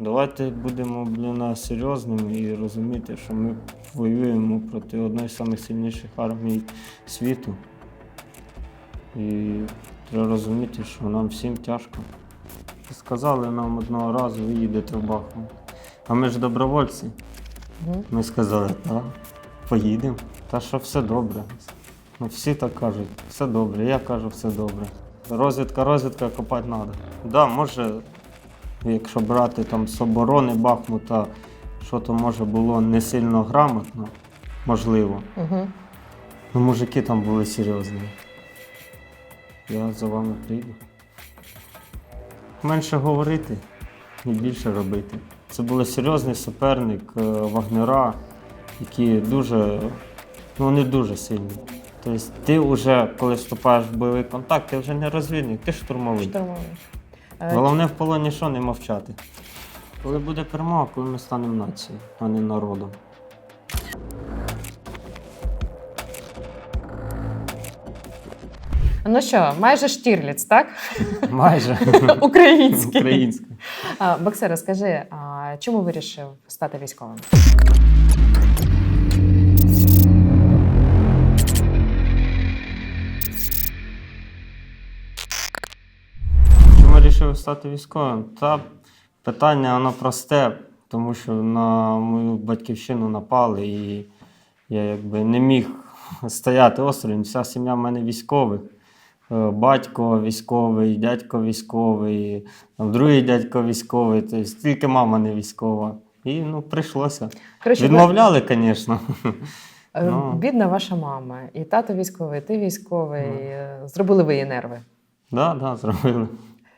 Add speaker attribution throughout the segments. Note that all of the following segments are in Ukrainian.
Speaker 1: Давайте будемо блін, серйозними і розуміти, що ми воюємо проти одної з найсильніших армій світу. І треба розуміти, що нам всім тяжко. Сказали нам одного разу, ви їдете в Бахмут. А ми ж добровольці. Ми сказали, так, поїдемо. Та що все добре. Ну, всі так кажуть, все добре. Я кажу, все добре. Розвідка, розвідка копати треба. Да, може, якщо брати там з оборони Бахмута, що то може було не сильно грамотно, можливо.
Speaker 2: Угу.
Speaker 1: Ну, мужики там були серйозні. Я за вами прийду. Менше говорити і більше робити. Це був серйозний суперник е, Вагнера, які дуже, ну не дуже сильні. Тобто ти вже, коли вступаєш в бойовий контакт, ти вже не розвідник, ти штурмовий.
Speaker 2: Штурмовий. Е,
Speaker 1: Головне в полоні що не мовчати. Коли буде перемога, коли ми станемо нацією, а не народом.
Speaker 2: Ну що, майже Штірліц, так?
Speaker 1: Майже
Speaker 2: Український.
Speaker 1: українською.
Speaker 2: А, Боксер, скажи, а чому вирішив стати військовим?
Speaker 1: Стати військовим? Та питання воно просте, тому що на мою батьківщину напали, і я якби не міг стояти осторонь. Вся сім'я в мене військових. Е, Батько військовий, дядько військовий, там другий дядько військовий, тобто тільки мама не військова. І ну, прийшлося.
Speaker 2: Коротше, ви-
Speaker 1: Відмовляли, звісно.
Speaker 2: Е,
Speaker 1: Ну.
Speaker 2: Бідна ваша мама, і тато військовий, і ти військовий.
Speaker 1: Ну.
Speaker 2: Зробили ви її нерви.
Speaker 1: Так, да, да, зробили.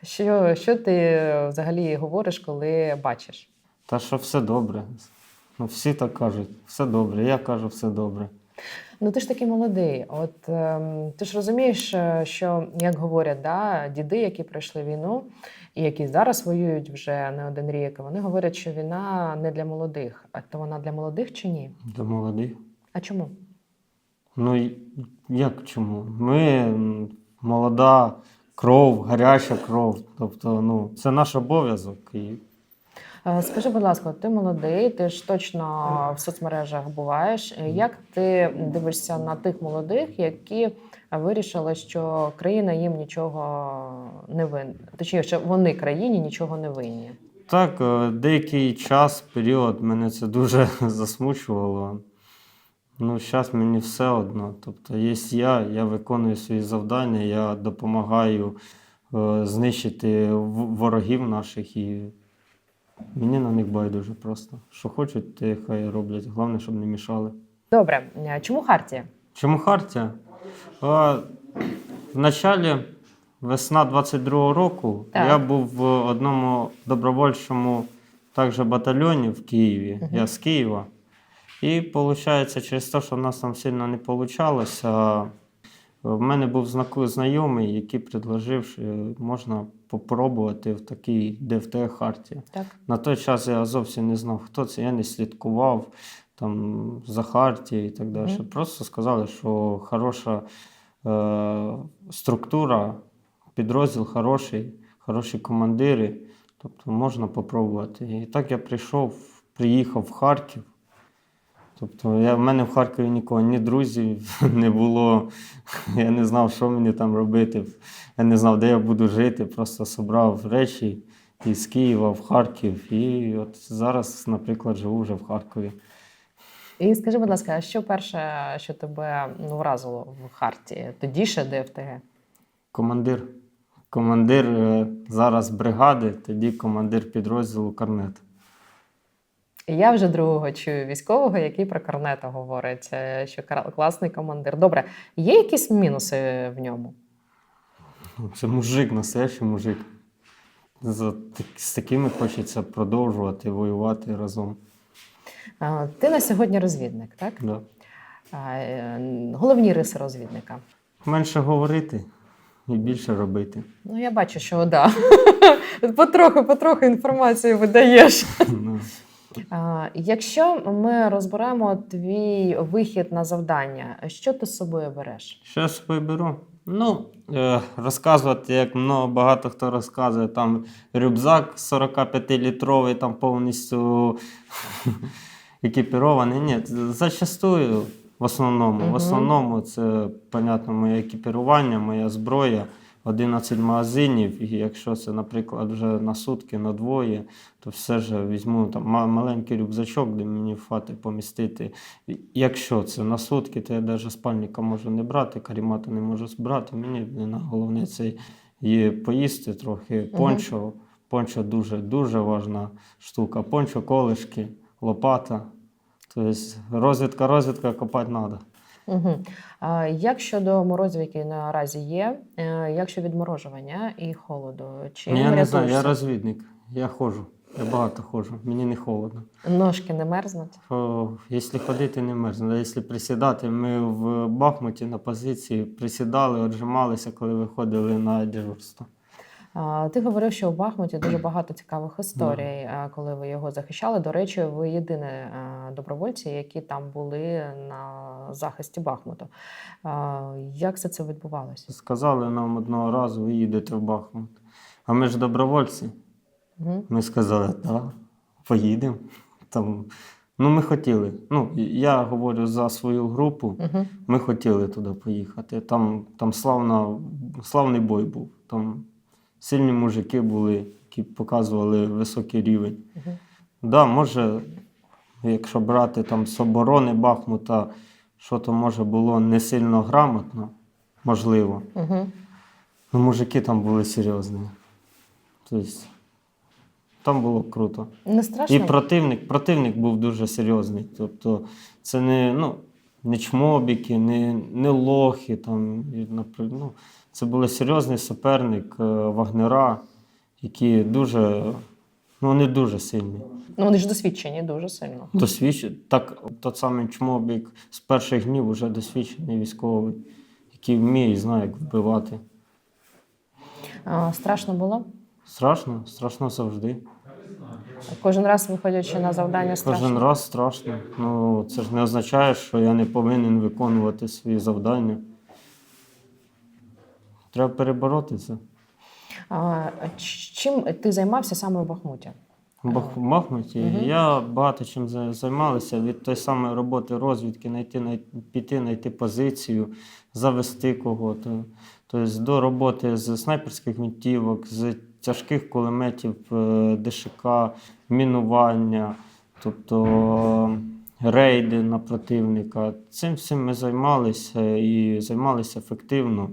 Speaker 2: Що, що ти взагалі говориш, коли бачиш?
Speaker 1: Та що все добре. Ну, всі так кажуть, все добре. Я кажу, все добре.
Speaker 2: Ну ти ж такий молодий. От ем, ти ж розумієш, е, що як говорять, да, діди, які пройшли війну, і які зараз воюють вже не один рік, вони говорять, що війна не для молодих. А то вона для молодих чи ні?
Speaker 1: Для молодих.
Speaker 2: А чому?
Speaker 1: Ну як чому? Ми молода кров, гаряча кров. Тобто, ну, це наш обов'язок. І
Speaker 2: Е, Скажи, будь ласка, ти молодий, ти ж точно в соцмережах буваєш. Е, Як ти дивишся на тих молодих, які вирішили, що країна їм нічого не винна? Точніше, що вони країні нічого не винні?
Speaker 1: так, е, деякий час, період мене це дуже засмучувало. Ну, зараз мені все одно. Тобто, є я, я виконую свої завдання, я допомагаю е, знищити ворогів наших і мені на них байдуже просто. Що хочуть, те хай роблять. Головне, щоб не мішали.
Speaker 2: Добре, е, чому Хартія?
Speaker 1: Чому Хартія? А, в началі весна 22-го року
Speaker 2: Так.
Speaker 1: я був в одному добровольчому також батальйоні в Києві.
Speaker 2: Мгм.
Speaker 1: Я з Києва. І виходить, через те, що в нас там сильно не вийшло, в мене був знайомий, який предложив, що можна попробувати в такий ДФТ Хартія.
Speaker 2: Так.
Speaker 1: На той час я зовсім не знав, хто це, я не слідкував там, за Хартією і так далі.
Speaker 2: Мгм.
Speaker 1: Просто сказали, що хороша е, структура, підрозділ хороший, хороші командири, тобто можна попробувати. І так я прийшов, приїхав в Харків. Тобто я, в мене в Харкові нікого, ні друзів не було. Я не знав, що мені там робити. Я не знав, де я буду жити. Просто зібрав речі із Києва в Харків. І от зараз, наприклад, живу вже в Харкові.
Speaker 2: І скажи, будь ласка, а що перше, що тебе ну, вразило в Хартії? Тоді ще ДФТГ?
Speaker 1: Командир. Командир е, зараз бригади, тоді командир підрозділу Корнет.
Speaker 2: І Я вже другого чую військового, який про корнета говорить, е, що класний командир. Добре, є якісь мінуси в ньому?
Speaker 1: Ну, Це мужик, настоящий мужик. З такими хочеться продовжувати воювати разом.
Speaker 2: Ти на сьогодні розвідник, так?
Speaker 1: Да.
Speaker 2: Е, Головні риси розвідника.
Speaker 1: Менше говорити і більше робити.
Speaker 2: Ну, я бачу, що да. потроху, потроху інформацію видаєш. Якщо ми розберемо твій вихід на завдання, що ти з собою береш?
Speaker 1: Що я з собою беру? Ну, е, розказувати, як много, багато хто розказує, там рюкзак 45-літровий, там повністю екіпірований. Ні, зачастую в основному. В основному це, понятно, моє екіпірування, моя зброя, 11 магазинів. І якщо це, наприклад, вже на сутки, на двоє, то все ж візьму там маленький рюкзачок, де мені в хати помістити. Якщо це на сутки, то я навіть спальника можу не брати, карімату не можу збирати. Мені на головне це є поїсти трохи. Пончо. Пончо дуже дуже важна штука. Пончо, колишки, лопата. Тобто розвідка, розвідка копати треба.
Speaker 2: Угу. Як щодо морозів, які наразі є, е, як щодо відморожування і холоду? Чим
Speaker 1: Я не знаю, я розвідник. Я ходжу. Я багато ходжу. Мені не холодно.
Speaker 2: Ножки не мерзнуть?
Speaker 1: О, якщо ходити, не мерзне. А Якщо присідати, ми в Бахмуті на позиції присідали, отжималися, коли виходили на дежурство.
Speaker 2: Ти говорив, що у Бахмуті дуже багато цікавих історій, коли ви його захищали. До речі, ви єдині добровольці, які там були на захисті Бахмуту. Як все це відбувалося?
Speaker 1: Сказали нам одного разу, ви їдете в Бахмут. А ми ж добровольці. Ми сказали, так, поїдемо. Там, ну, ми хотіли. Ну, я говорю за свою групу. Ми хотіли туди поїхати. Там, там славна, славний бой був. Там сильні мужики були, які показували високий рівень.
Speaker 2: Мгм.
Speaker 1: Да, може, якщо брати там з оборони Бахмута, що то може було не сильно грамотно, можливо. Ну, мужики там були серйозні. Тобто, там було круто.
Speaker 2: Не страшно?
Speaker 1: І противник, противник був дуже серйозний. Тобто, це не, ну, не чмобіки, не, не лохи. Там, і, напри- ну, це був серйозний суперник е, Вагнера, які дуже, ну, вони дуже сильні.
Speaker 2: Ну, вони ж досвідчені дуже сильно.
Speaker 1: Досвідчені. Так, тот самий чмобік з перших днів вже досвідчений військовий, який вміє і знає, як вбивати.
Speaker 2: А, страшно було?
Speaker 1: Страшно, страшно завжди.
Speaker 2: Кожен раз виходячи на завдання страшно.
Speaker 1: Кожен раз страшно. Ну, це ж не означає, що я не повинен виконувати свої завдання. Треба перебороти це.
Speaker 2: А, чим ти займався саме в Бахмуті?
Speaker 1: В Бах- в Бахмуті
Speaker 2: Мгм.
Speaker 1: я багато чим за- займалися від тої самої роботи розвідки, знайти, піти, знайти позицію, завести кого-то. Тобто до роботи з снайперських гвинтівок, з тяжких кулеметів е, ДШК, мінування, тобто рейди на противника. Цим всім ми займалися і займалися ефективно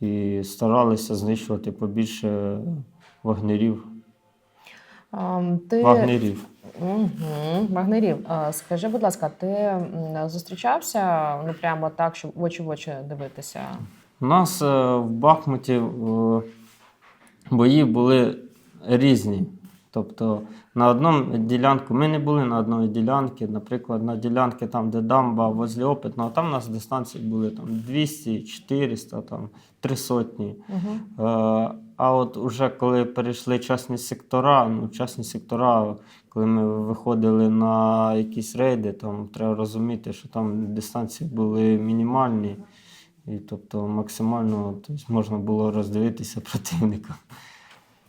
Speaker 1: і старалися знищувати побільше вагнерів.
Speaker 2: А, ти...
Speaker 1: Вагнерів.
Speaker 2: Угу, Вагнерів. Скажи, будь ласка, ти зустрічався ну прямо так, щоб очі в очі дивитися?
Speaker 1: У нас е, в Бахмуті е, бої були різні. Тобто на одному ділянку ми не були на одній ділянці, наприклад, на ділянці там, де дамба возле опитного, там у нас дистанції були там 200, 400, там 3 сотні.
Speaker 2: Угу.
Speaker 1: Е, А от уже коли перейшли частні сектора, ну частні сектора, коли ми виходили на якісь рейди, там треба розуміти, що там дистанції були мінімальні, і тобто максимально тобто, можна було роздивитися противника.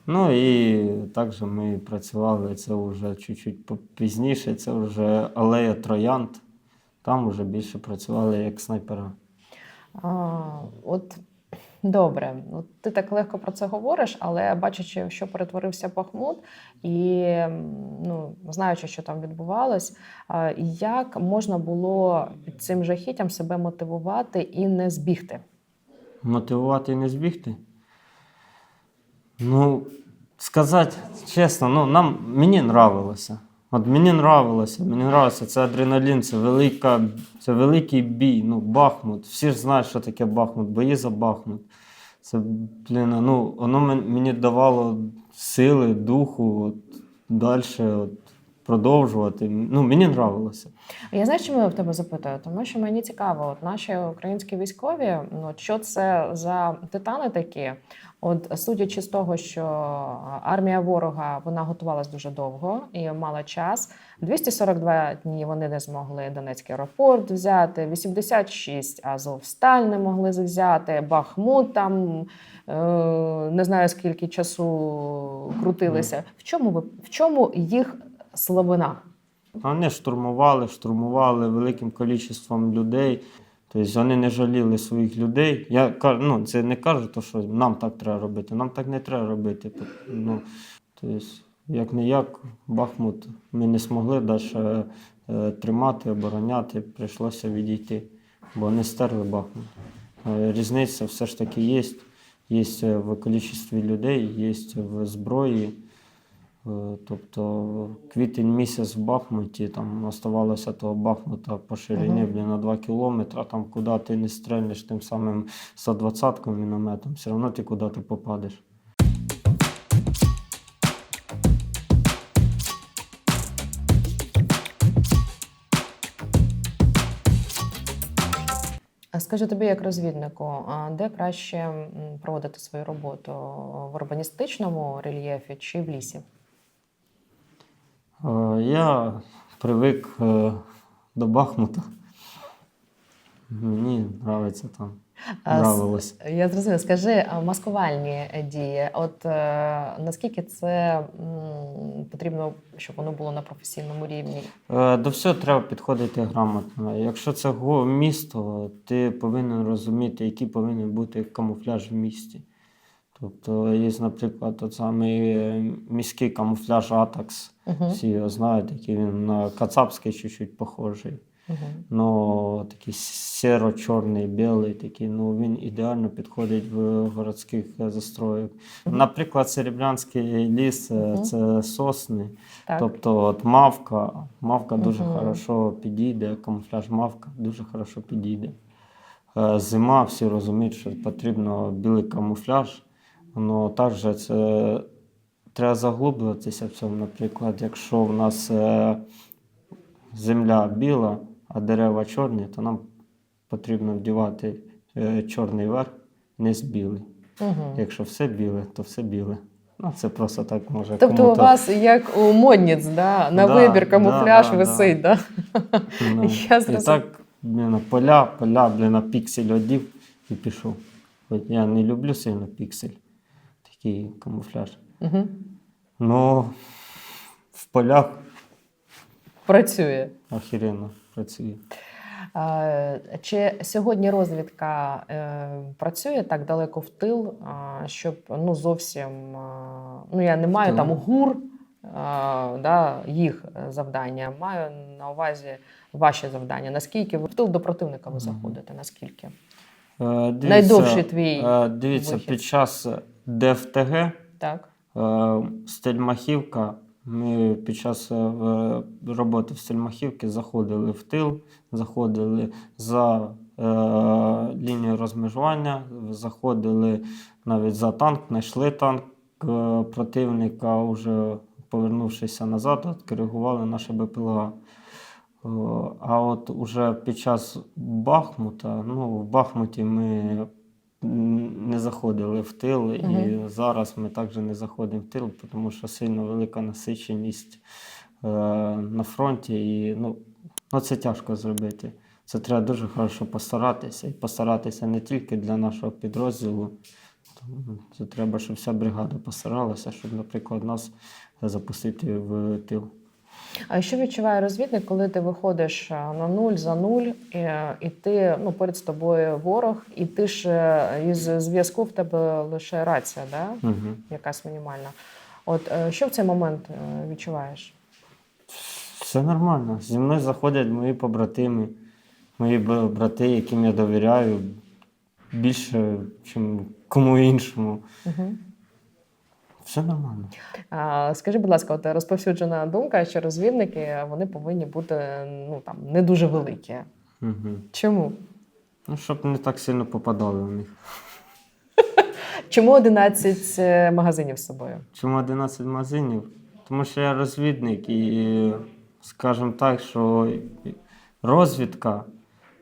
Speaker 1: Ну і також ми працювали це вже чуть-чуть пізніше, це вже алея Троянд. Там вже більше працювали як снайпера.
Speaker 2: А, от добре, от ти так легко про це говориш, але бачачи, що перетворився Бахмут, і ну, знаючи, що там відбувалось, як можна було під цим жахіттям себе мотивувати і не збігти?
Speaker 1: Мотивувати і не збігти. Ну, сказати чесно, ну, нам, мені нравилося. От мені нравилося, мені нравилося, це адреналін, це, велика, це великий бій. Ну, Бахмут. Всі ж знають, що таке Бахмут, бої за Бахмут. Це, блін, ну, воно мен- мені давало сили, духу от, далі от, продовжувати. Ну, мені нравилося.
Speaker 2: А Я знаю, чому я в тебе запитую, тому що мені цікаво, от наші українські військові, ну що це за титани такі, От судячи з того, що армія ворога вона готувалась дуже довго і мала час. 242 дні вони не змогли Донецький аеропорт взяти, 86 Азовсталь не могли взяти, Бахмут там е, не знаю скільки часу крутилися. В чому ви в чому їх слабина?
Speaker 1: Вони штурмували, штурмували великим кількістю людей. Тобто вони не жаліли своїх людей. Я ну, це не кажу, то, що нам так треба робити. Нам так не треба робити. Ну, тобто, як не як, Бахмут ми не змогли далі е, тримати, обороняти, прийшлося відійти, бо вони стерли Бахмут. Е, Різниця все ж таки є. Є в кількості людей, є в зброї. Е, Тобто квітень місяць в Бахмуті, там оставалося того Бахмута по ширині
Speaker 2: Мгм.
Speaker 1: блін, на 2 кілометри, там куди ти не стрельнеш тим самим 120 мінометом, все одно ти куди ти попадеш.
Speaker 2: Скажи тобі, як розвіднику, де краще проводити свою роботу в урбаністичному рельєфі чи в лісі?
Speaker 1: Е, Я привик е, до Бахмута. Мені подобається там. Нравилось.
Speaker 2: Я зрозуміла. Скажи, маскувальні дії, от е, наскільки це м, потрібно, щоб воно було на професійному рівні?
Speaker 1: Е, До всього треба підходити грамотно. Якщо це місто, ти повинен розуміти, який повинен бути камуфляж в місті. Тобто є, наприклад, тот самий е, міський камуфляж Атакс.
Speaker 2: Угу.
Speaker 1: Всі його знають, який він на кацапський чуть-чуть похожий.
Speaker 2: Угу.
Speaker 1: Ну, такий сіро-чорний, білий, такий, ну він ідеально підходить в городських е, застроях.
Speaker 2: Мгм.
Speaker 1: Наприклад, Серебрянський ліс
Speaker 2: Мгм.
Speaker 1: це сосни.
Speaker 2: Так.
Speaker 1: Тобто от мавка, мавка дуже
Speaker 2: Мгм.
Speaker 1: хорошо підійде, камуфляж мавка дуже хорошо підійде. Зима, всі розуміють, що потрібно білий камуфляж. Ну, також це треба заглублюватися в цьому. Наприклад, якщо в нас е, земля біла, а дерева чорні, то нам потрібно вдівати е, чорний верх, низ білий.
Speaker 2: Угу.
Speaker 1: Якщо все біле, то все біле. Ну, це просто так може.
Speaker 2: Тобто у
Speaker 1: кому-то-
Speaker 2: вас як у модниць, да, на
Speaker 1: Да,
Speaker 2: вибір камуфляж
Speaker 1: да, да,
Speaker 2: висить, да.
Speaker 1: Ну,
Speaker 2: Я
Speaker 1: і
Speaker 2: зрозуміла.
Speaker 1: так блін, поля, поля, блін, на піксель одів і пішов. От я не люблю сильно піксель, такий камуфляж.
Speaker 2: Угу.
Speaker 1: Ну, в полях
Speaker 2: Працює.
Speaker 1: охеренно працює.
Speaker 2: А, Чи сьогодні розвідка е, працює так далеко в тил, а, щоб ну зовсім а, ну я не маю там гур, а, да, їх завдання, маю на увазі ваші завдання. Наскільки ви в тил до противника ви заходите? Наскільки?
Speaker 1: Е, дивіться,
Speaker 2: Найдовший твій
Speaker 1: е, Дивіться,
Speaker 2: вихід.
Speaker 1: під час ДФТГ
Speaker 2: Так.
Speaker 1: Е, Стельмахівка. Ми під час е, роботи в Стельмахівці заходили в тил, заходили за е, лінію розмежування, заходили навіть за танк, знайшли танк е, противника, вже повернувшися назад, от, коригували наше БПЛА. О, А от уже під час Бахмута, ну, в Бахмуті ми не заходили в тил, і зараз ми також не заходимо в тил, тому що сильно велика насиченість е, на фронті. І ну, ну, це тяжко зробити. Це треба дуже хорошо постаратися. І постаратися не тільки для нашого підрозділу. Це треба, щоб вся бригада постаралася, щоб, наприклад, нас запустити в тил.
Speaker 2: А що відчуває розвідник, коли ти виходиш на нуль за нуль, і, і ти ну поряд з тобою ворог, і ти ж е, із зв'язку в тебе лише рація, да?
Speaker 1: Угу.
Speaker 2: якась мінімальна. От е, що в цей момент е, відчуваєш?
Speaker 1: Все нормально. Зі мною заходять мої побратими, мої брати, яким я довіряю більше, ніж кому іншому.
Speaker 2: Угу.
Speaker 1: Все нормально.
Speaker 2: А, скажи, будь ласка, от розповсюджена думка, що розвідники вони повинні бути ну там не дуже великі.
Speaker 1: Угу.
Speaker 2: Чому?
Speaker 1: Ну, щоб не так сильно попадали в них.
Speaker 2: Чому 11 е, магазинів з собою?
Speaker 1: Чому 11 магазинів? Тому що я розвідник і, скажімо так, що розвідка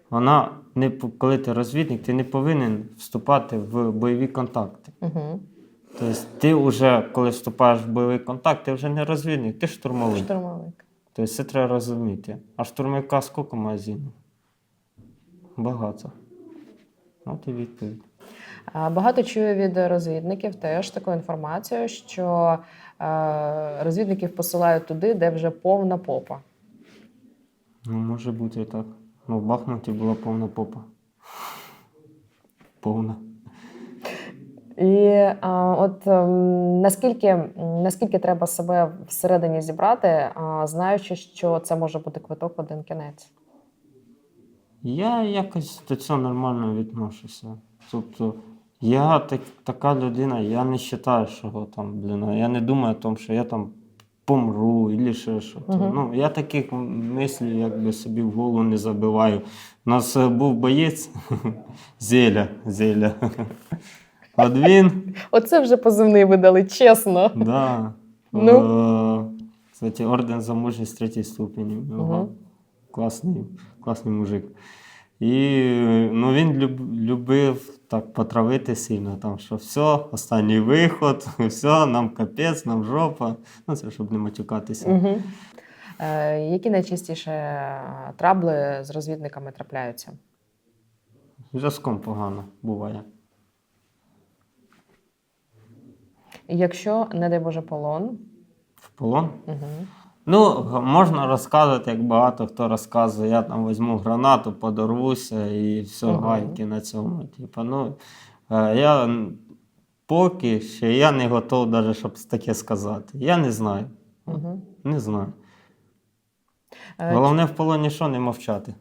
Speaker 1: вона не коли ти розвідник, ти не повинен вступати в бойові контакти.
Speaker 2: Угу.
Speaker 1: Тобто ти вже, коли вступаєш в бойовий контакт, ти вже не розвідник, ти штурмовик.
Speaker 2: Штурмовик.
Speaker 1: Тобто це треба розуміти. А штурмовика скільки магазинів? Багато. От і відповідь.
Speaker 2: Багато чую від розвідників теж таку інформацію, що е, розвідників посилають туди, де вже повна попа.
Speaker 1: Ну, може бути і так. Ну, в Бахмуті була повна попа. Повна.
Speaker 2: І а, от ем, наскільки, наскільки треба себе всередині зібрати, а, знаючи, що це може бути квиток в один кінець.
Speaker 1: Я якось до цього нормально відношуся. Тобто, я так, така людина, я не вважаю, що там, блін, я не думаю о тому, що я там помру або ще щось.
Speaker 2: Мгм.
Speaker 1: Ну, я таких мислів якби собі в голову не забиваю. У нас е, був боєць Зеля. Зеля. От.
Speaker 2: Оце вже позивний видали, чесно.
Speaker 1: Да.
Speaker 2: Ну?
Speaker 1: Е, Кстати, орден за мужність третій ступені.
Speaker 2: Мгм.
Speaker 1: Класний, класний мужик. І ну, він люб, любив так потравити сильно, там, що все, останній виход, все, нам капець, нам жопа. Ну, це щоб не матюкатися.
Speaker 2: Угу. Е, які найчастіше трабли з розвідниками трапляються?
Speaker 1: Зв'язком погано буває.
Speaker 2: Якщо, не дай Боже, полон.
Speaker 1: В полон.
Speaker 2: Угу.
Speaker 1: Ну, можна розказувати, як багато хто розказує, я там візьму гранату, подорвуся і все,
Speaker 2: Мгм.
Speaker 1: гайки на цьому. Типа, ну, е, я поки ще я не готов навіть, щоб таке сказати. Я не знаю.
Speaker 2: Угу.
Speaker 1: Не знаю.
Speaker 2: Е,
Speaker 1: Головне в полоні що не мовчати.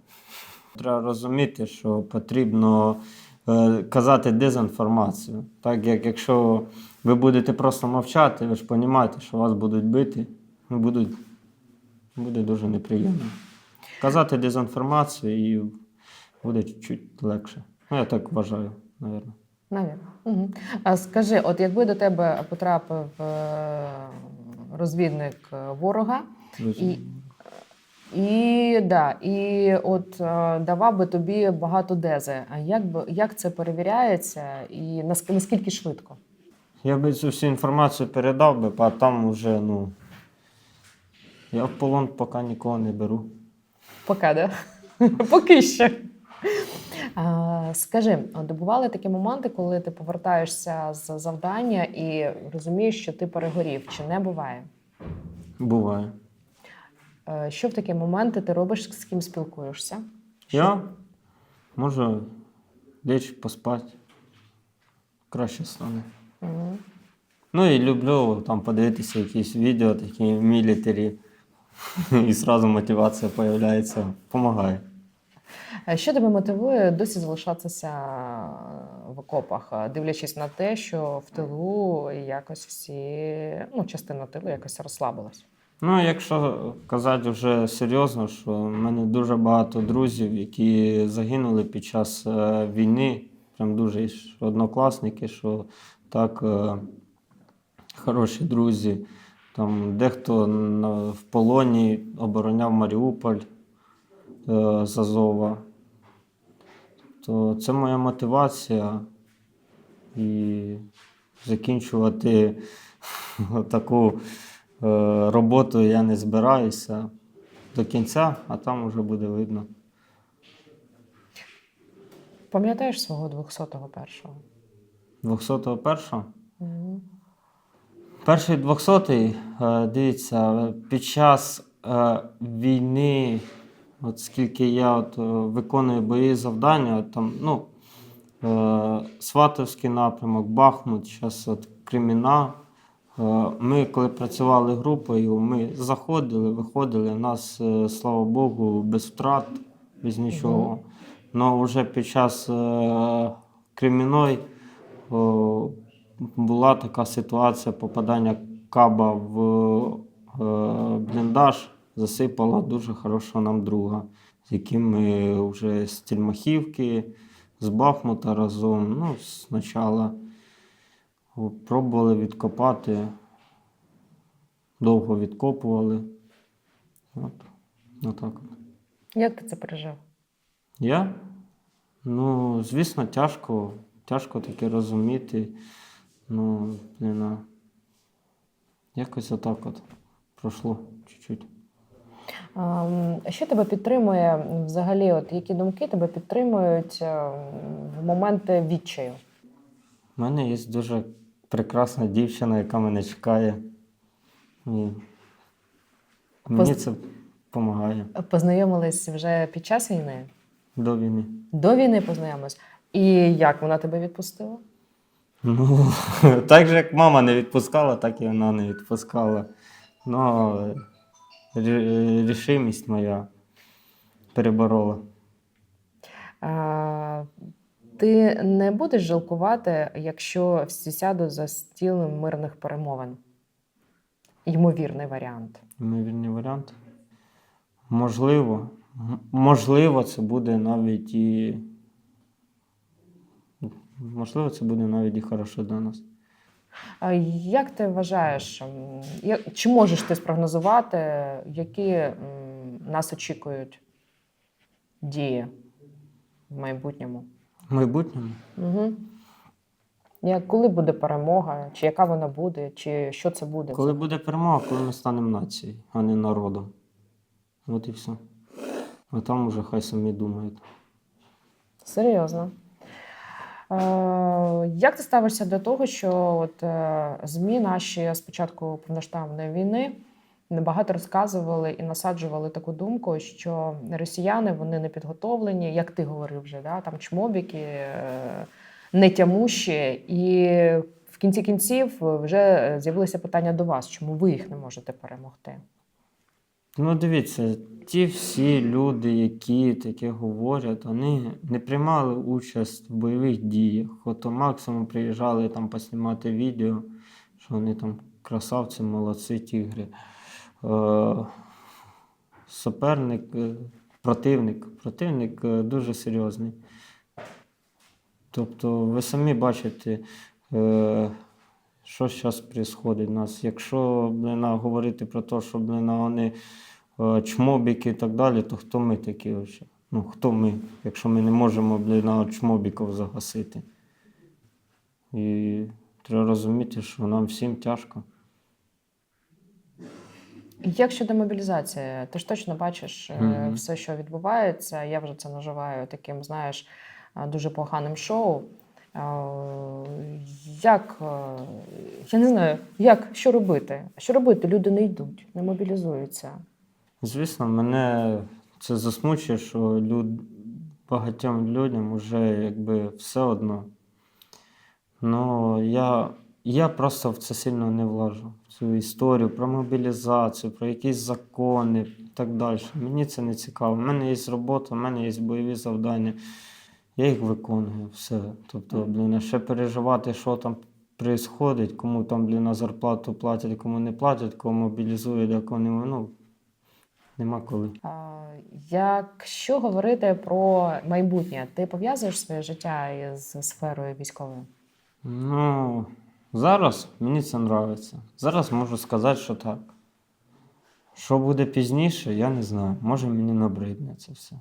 Speaker 1: Треба розуміти, що потрібно е, казати дезінформацію. Так як якщо ви будете просто мовчати, ви ж розумієте, що вас будуть бити, ну, будуть, буде дуже неприємно. Казати дезінформацію і буде чуть легше. Ну, я так вважаю, мабуть.
Speaker 2: Навірно. Угу. А скажи, от якби до тебе потрапив е, розвідник е, ворога, І- і, да, і от е, давав би тобі багато дези. А як би як це перевіряється, і наскільки швидко?
Speaker 1: Я би цю всю інформацію передав би, а там вже, ну. Я в полон поки нікого не беру.
Speaker 2: Поки, да? Поки що. А, скажи, от бували такі моменти, коли ти повертаєшся з завдання і розумієш, що ти перегорів, чи не буває?
Speaker 1: Буває.
Speaker 2: Е, Що в такі моменти ти робиш, з ким спілкуєшся?
Speaker 1: Я можу лечь поспати. Краще стане. Ну і люблю там подивитися якісь відео, такі мілітарі. І зразу мотивація з'являється. Помагає.
Speaker 2: Е, Що тебе мотивує досі залишатися в окопах, дивлячись на те, що в тилу якось всі, ну, частина тилу якось розслабилась?
Speaker 1: Ну, якщо казати вже серйозно, що в мене дуже багато друзів, які загинули під час е, війни. Прям дуже однокласники, що так е, хороші друзі. Там дехто в полоні обороняв Маріуполь е, з Азова. То це моя мотивація і закінчувати таку е, роботу я не збираюся до кінця, а там вже буде видно.
Speaker 2: Пам'ятаєш свого 201-го першого?
Speaker 1: 201-го?
Speaker 2: Мгм.
Speaker 1: Перший 200-й, е, дивіться, під час е, війни, от скільки я от, е, виконую бої завдання, от там, ну, Сватовський напрямок, Бахмут, зараз от Креміна. Ми, коли працювали групою, ми заходили, виходили. У нас, слава Богу, без втрат, без нічого. Але вже під час Креміної о, була така ситуація попадання каба в е, бліндаж, засипала дуже хорошого нам друга, з яким ми вже з Тельмахівки, з Бахмута разом. Ну, спочатку пробували відкопати, довго відкопували. От, отак.
Speaker 2: Як ти це пережив?
Speaker 1: Я Ну, звісно, тяжко, тяжко таке розуміти. Ну, блін, а якось отак от пройшло чуть-чуть.
Speaker 2: Що тебе підтримує взагалі? От які думки тебе підтримують е, в моменти відчаю?
Speaker 1: У мене є дуже прекрасна дівчина, яка мене чекає. І мені
Speaker 2: Поз-
Speaker 1: це допомагає
Speaker 2: Познайомились вже під час війни?
Speaker 1: до війни.
Speaker 2: До війни познайомились. І як вона тебе відпустила?
Speaker 1: Ну, так же, як мама не відпускала, так і вона не відпускала. Ну, рішимість моя переборола.
Speaker 2: Е, Ти не будеш жалкувати, якщо всі сядуть за стіл мирних перемовин? Ймовірний варіант.
Speaker 1: Ймовірний варіант. Можливо, можливо, це буде навіть і. Можливо, це буде навіть і хорошо для нас.
Speaker 2: А Як ти вважаєш, м, чи можеш ти спрогнозувати, які нас очікують дії в майбутньому?
Speaker 1: В майбутньому
Speaker 2: Угу. Як, коли буде перемога, чи яка вона буде, чи що це буде?
Speaker 1: Коли буде перемога, коли ми станемо нацією, а не народом. От і все. А там уже хай самі думають.
Speaker 2: Серйозно. Е, як ти ставишся до того, що от, е, ЗМІ наші з початку повноштабної війни небагато розказували і насаджували таку думку, що росіяни вони не підготовлені, як ти говорив вже, да? там чмобіки, е, нетямущі, і в кінці кінців вже з'явилися питання до вас, чому ви їх не можете перемогти?
Speaker 1: Ну, дивіться, ті всі люди, які таке говорять, вони не приймали участь в бойових діях. Ото максимум приїжджали там поснімати відео, що вони там красавці, молодці, тігри. Е, суперник, е, противник, противник е, дуже серйозний. Тобто, ви самі бачите, е, що зараз відбувається в нас. Якщо блин, говорити про те, що блин, вони е, чмобіки і так далі, то хто ми такі взагалі? Ну, хто ми, якщо ми не можемо блин, чмобіків загасити? І треба розуміти, що нам всім тяжко.
Speaker 2: Як щодо мобілізації, ти ж точно бачиш е,
Speaker 1: Мгм.
Speaker 2: все, що відбувається. Я вже це називаю таким, знаєш, е, дуже поганим шоу. Е, Як е, я не знаю, як що робити? Що робити? Люди не йдуть, не мобілізуються.
Speaker 1: Звісно, мене це засмучує, що люд... багатьом людям вже якби все одно. Ну, я, я просто в це сильно не влажу. В цю історію про мобілізацію, про якісь закони і так далі. Мені це не цікаво. У мене є робота, у мене є бойові завдання. Я їх виконую, все. Тобто, блін, а ще переживати, що там відбувається, кому там, блін, на зарплату платять, кому не платять, кого мобілізують, а кого не. Ну, нема коли.
Speaker 2: Якщо говорити про майбутнє, ти пов'язуєш своє життя із сферою військовою?
Speaker 1: Ну, зараз мені це подобається. Зараз можу сказати, що так. Що буде пізніше, я не знаю. Може мені набридне це все.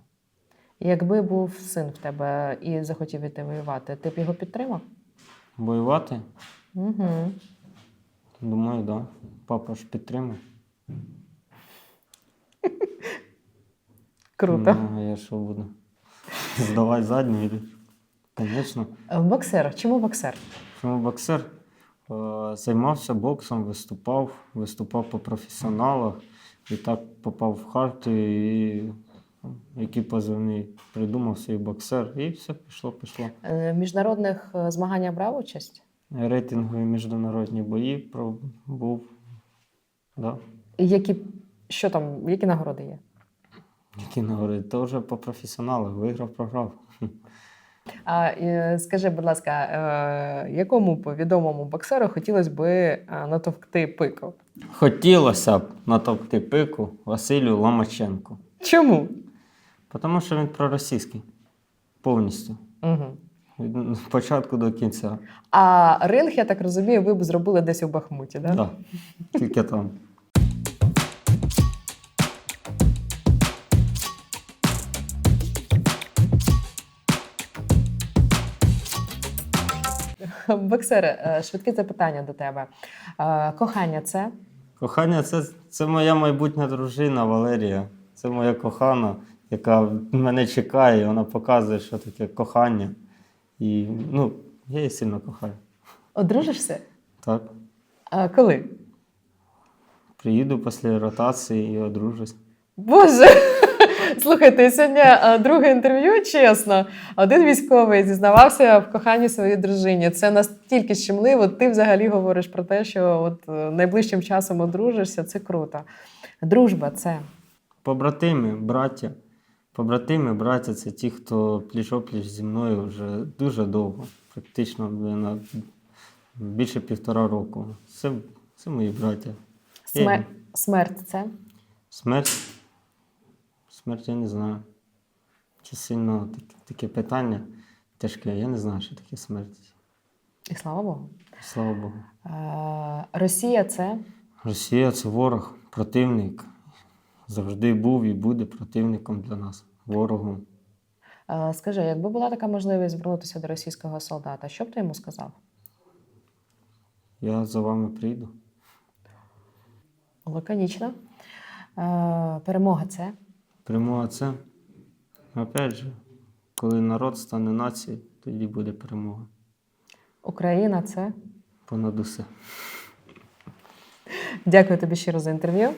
Speaker 2: Якби був син в тебе і захотів іти воювати, ти б його підтримав?
Speaker 1: Воювати?
Speaker 2: Угу.
Speaker 1: Думаю, так. Да. Папа ж підтримав.
Speaker 2: Круто.
Speaker 1: Ну, а я що буду? Здавати задню йду. Звісно.
Speaker 2: Е, Боксер. Чому боксер?
Speaker 1: Чому боксер? Е, Займався боксом, виступав, виступав по професіоналах і так попав в хартію, і який позивний придумав свій боксер, і все пішло, пішло.
Speaker 2: Е, В міжнародних е, змаганнях брав участь?
Speaker 1: Рейтингові міжнародні бої був. Да.
Speaker 2: Які, що там, які нагороди є?
Speaker 1: Які нагороди? То вже по професіоналах виграв, програв.
Speaker 2: А е, скажи, будь ласка, е, якому б відомому боксеру хотілося би е, натовкти пику?
Speaker 1: Хотілося б натовкти пику Василю Ломаченку.
Speaker 2: Чому?
Speaker 1: Тому що він проросійський. Повністю.
Speaker 2: Угу.
Speaker 1: Від початку до кінця.
Speaker 2: А ринг, я так розумію, ви б зробили десь у Бахмуті, да?
Speaker 1: Да. Тільки там.
Speaker 2: Боксере, е, швидке запитання до тебе. Е, Кохання це?
Speaker 1: Кохання це, це моя майбутня дружина Валерія. Це моя кохана, яка мене чекає, і вона показує, що таке кохання. І ну, я її сильно кохаю.
Speaker 2: Одружишся?
Speaker 1: Так.
Speaker 2: А коли?
Speaker 1: Приїду після ротації і одружусь.
Speaker 2: Боже! Слухайте, сьогодні е, друге інтерв'ю, чесно. Один військовий зізнавався в коханні своїй дружині. Це настільки щемливо. Ти взагалі говориш про те, що от е, найближчим часом одружишся. Це круто. Дружба це.
Speaker 1: Побратими, браття. Побратими, браття це ті, хто пліч-опліч зі мною вже дуже довго, практично на більше півтора року. Це, це мої браття.
Speaker 2: Смер...
Speaker 1: Є.
Speaker 2: Смерть це.
Speaker 1: Смерть. Смерть я не знаю. Це сильно таке, таке питання тяжке. Я не знаю, що таке смерть.
Speaker 2: І слава Богу.
Speaker 1: Слава Богу.
Speaker 2: Е, Росія це.
Speaker 1: Росія це ворог, противник. Завжди був і буде противником для нас, ворогом.
Speaker 2: Скажи, якби була така можливість звернутися до російського солдата, що б ти йому сказав?
Speaker 1: Я за вами прийду.
Speaker 2: Лаконічно. Перемога це.
Speaker 1: Перемога це. Опять же, коли народ стане нацією, тоді буде перемога.
Speaker 2: Україна це.
Speaker 1: Понад усе.
Speaker 2: Дякую тобі щиро за інтерв'ю.